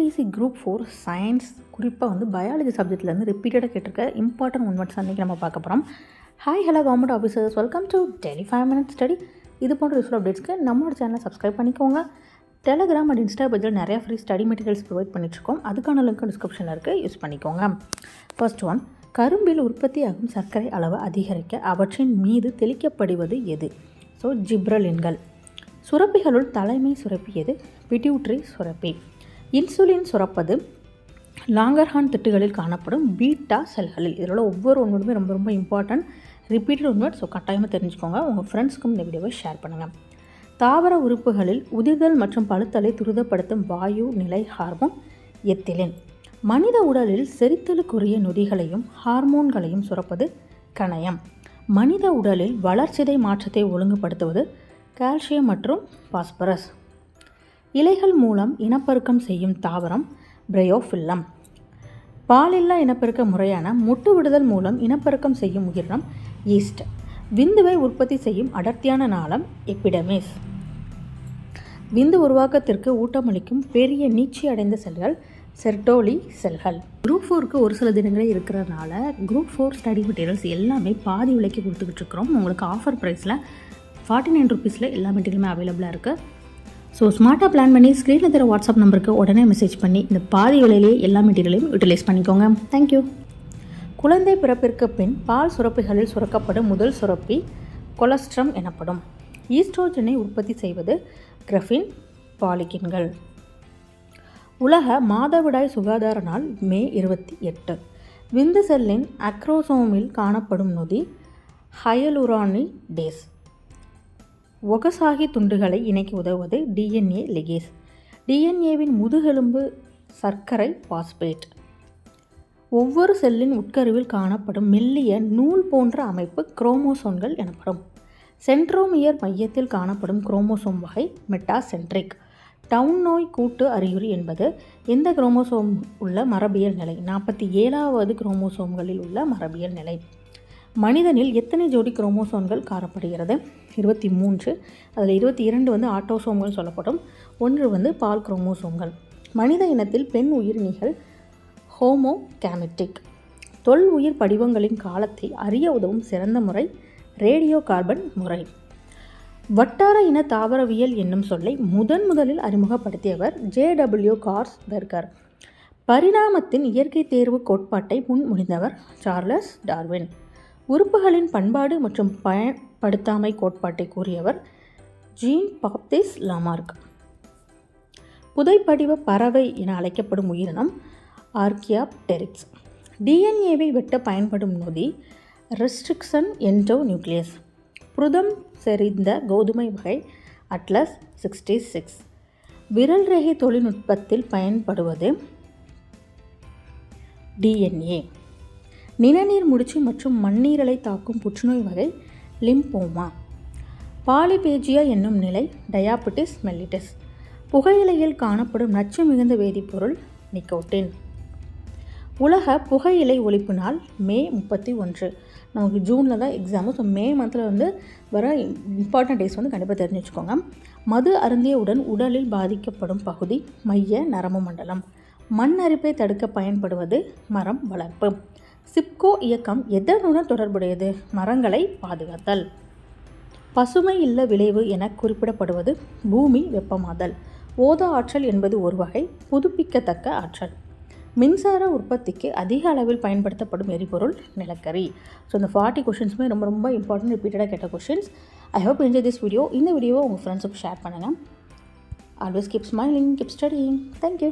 TNPSC group four science குறிப்பாக வந்து biology சப்ஜெக்ட்லேருந்து ரிப்பீட்டடாக கேட்டிருக்க இம்பார்ட்டன்ட் ஒன் வேர்ட்ஸ் அன்றைக்கி நம்ம பார்க்க போகிறோம் hi hello government officers welcome to daily five minutes study இது போன்ற யூஸ்ஃபுல் அப்டேட்ஸ்க்கு நம்மளோட சேனலை சப்ஸ்கிரைப் பண்ணிக்கோங்க. டெலகிராம் அண்ட் இன்ஸ்டா பேஜில் நிறையா ஃப்ரீ ஸ்டடி மெட்டீரியல்ஸ் ப்ரொவைட் பண்ணிட்டுருக்கோம் அதுக்கான லிங்க் டிஸ்கிரிப்ஷனில் இருக்குது யூஸ் பண்ணிக்கோங்க. ஃபர்ஸ்ட் ஒன் கரும்பில் உற்பத்தியாகும் சர்க்கரை அளவு அதிகரிக்க அவற்றின் மீது தெளிக்கப்படுவது எது? ஸோ ஜிப்ரலின்கள் சுரப்பிகளுள் தலைமை சுரப்பி எது பிட்யூட்ரி சுரப்பி. இன்சுலின் சுரப்பது லாங்கர்ஹான் திட்டுகளில் காணப்படும் பீட்டா செல்களில். இதில் ஒவ்வொரு ஒன்றுமே ரொம்ப ரொம்ப இம்பார்ட்டன்ட் ரிப்பீட்டட் ஒன்று ஸோ கட்டாயமாக தெரிஞ்சுக்கோங்க. உங்கள் ஃப்ரெண்ட்ஸ்க்கும் இந்த வீடியோவை ஷேர் பண்ணுங்கள் தாவர உறுப்புகளில் உதிர்தல் மற்றும் பழுத்தலை துரிதப்படுத்தும் வாயு நிலை ஹார்மோன் எத்திலின் மனித உடலில் செரித்தலுக்குரிய நொதிகளையும் ஹார்மோன்களையும் சுரப்பது கணையம். மனித உடலில் வளர்ச்சிதை மாற்றத்தை ஒழுங்குபடுத்துவது கால்சியம் மற்றும் பாஸ்பரஸ் இலைகள் மூலம் இனப்பெருக்கம் செய்யும் தாவரம் பிரயோஃபில்லம். பாலில்லா இனப்பெருக்க முறையான முட்டு விடுதல் மூலம் இனப்பெருக்கம் செய்யும் உயிரினம் ஈஸ்ட். விந்துவை உற்பத்தி செய்யும் அடர்த்தியான நாளம் எப்பிடமேஸ் விந்து உருவாக்கத்திற்கு ஊட்டமளிக்கும் பெரிய நீச்சி அடைந்த செல்கள் செர்டோலி செல்கள். குரூப் ஃபோருக்கு ஒரு சில தினங்களே இருக்கிறதுனால குரூப் ஃபோர் ஸ்டடி மெட்டீரியல்ஸ் எல்லாமே பாதி விலைக்கு கொடுத்துக்கிட்டு இருக்கிறோம். உங்களுக்கு ஆஃபர் ப்ரைஸில் ஃபார்ட்டி நைன் ருபீஸில் எல்லா மெட்டீரியலுமே அவைலபிளாக இருக்குது ஸோ ஸ்மார்ட்டாக பிளான் பண்ணி ஸ்க்ரீனில் தர வாட்ஸ்அப் நம்பருக்கு உடனே மெசேஜ் பண்ணி இந்த பாதி விலையிலேயே எல்லா மெட்டீரியலையும் யூட்டிலைஸ் பண்ணிக்கோங்க. தேங்க்யூ குழந்தை பிறப்பிற்கு பின் பால் சுரப்பிகளில் சுரக்கப்படும் முதல் சுரப்பி கொலஸ்ட்ரம் எனப்படும். ஈஸ்ட்ரோஜனை உற்பத்தி செய்வது கிரஃபின் பாலிகின்கள். உலக மாதவிடாய் சுகாதார நாள் மே இருபத்தி எட்டு. விந்து செல்லின் அக்ரோசோமில் காணப்படும் நொதி ஹயலுரானி டேஸ் ஒகசாகி துண்டுகளை இணைக்க உதவுவது டிஎன்ஏ லிகேஸ் டிஎன்ஏவின் முதுகெலும்பு சர்க்கரை பாஸ்பேட். ஒவ்வொரு செல்லின் உட்கருவில் காணப்படும் மெல்லிய நூல் போன்ற அமைப்பு குரோமோசோம்கள் எனப்படும். சென்ட்ரோமியர் மையத்தில் காணப்படும் குரோமோசோம் வகை மெட்டாசென்ட்ரிக். டவுன் நோய் கூட்டு அறிகுறி என்பது எந்த குரோமோசோம் உள்ள மரபியல் நிலை. நாற்பத்தி ஏழாவது குரோமோசோம்களில் உள்ள மரபியல் நிலை. மனிதனில் எத்தனை ஜோடி குரோமோசோம்கள் காணப்படுகிறது? இருபத்தி மூன்று. அதில் இருபத்தி இரண்டு வந்து ஆட்டோசோம்கள் சொல்லப்படும். ஒன்று வந்து பால் குரோமோசோம்கள். மனித இனத்தில் பெண் உயிரினிகள் ஹோமோ கேமெட்டிக் தொல் உயிர் படிவங்களின் காலத்தை அறிய உதவும் சிறந்த முறை ரேடியோ கார்பன் முறை. வட்டார இன தாவரவியல் என்னும் சொல்லை முதன் முதலில் அறிமுகப்படுத்தியவர் ஜே டபிள்யூ கார்ஸ் பெர்கர் பரிணாமத்தின் இயற்கை தேர்வு கோட்பாட்டை முன்மொழிந்தவர் சார்லஸ் டார்வின். உறுப்புகளின் பண்பாடு மற்றும் பயன்படுத்தாமை கோட்பாட்டை கூறியவர் ஜீன் பாப்திஸ் லாமார்க். புதைப்படிவ பறவை என அழைக்கப்படும் உயிரினம் ஆர்கியாப்டெரிக்ஸ். டிஎன்ஏவை வெட்ட பயன்படும் நொதி ரெஸ்ட்ரிக்ஷன் என்டோ நியூக்ளியஸ் புருதம் செறிந்த கோதுமை வகை அட்லஸ் சிக்ஸ்டி சிக்ஸ். விரல் ரேகை தொழில்நுட்பத்தில் பயன்படுவது டிஎன்ஏ. நிணநீர் முடிச்சு மற்றும் மண்ணீரலை தாக்கும் புற்றுநோய் வகை லிம்போமா. பாலிபேஜியா என்னும் நிலை டயாபெட்டிஸ் மெல்லிட்டிஸ். புகையிலையில் காணப்படும் நச்சு மிகுந்த வேதிப்பொருள் நிக்கோட்டின். உலக புகையிலை ஒழிப்பு நாள் மே முப்பத்தி ஒன்று. நமக்கு ஜூனில் தான் எக்ஸாமு ஸோ மே மந்தில் வந்து வர இம்பார்ட்டன்ட் டேஸ் வந்து கண்டிப்பாக தெரிஞ்சு வச்சுக்கோங்க. மது அருந்தியவுடன் உடலில் பாதிக்கப்படும் பகுதி மைய நரம்பு மண்டலம். மண் அரிப்பை தடுக்க பயன்படுவது மரம் வளர்ப்பு. சிப்கோ இயக்கம் எதனுடன் தொடர்புடையது? மரங்களை பாதுகாத்தல். பசுமை இல்ல விளைவு என குறிப்பிடப்படுவது பூமி வெப்பமாதல். ஓத ஆற்றல் என்பது ஒரு வகை புதுப்பிக்கத்தக்க ஆற்றல். மின்சார உற்பத்திக்கு அதிக அளவில் பயன்படுத்தப்படும் எரிபொருள் நிலக்கரி. ஸோ இந்த ஃபார்ட்டி கொஷின்ஸுமே ரொம்ப ரொம்ப இம்பார்ட்டன்ட் ரிப்பீட்டடாக கேட்ட questions I hope enjoy this video இந்த வீடியோவை உங்கள் ஃப்ரெண்ட்ஸுக்கு ஷேர் பண்ணுங்கள் always keep smiling keep studying thank you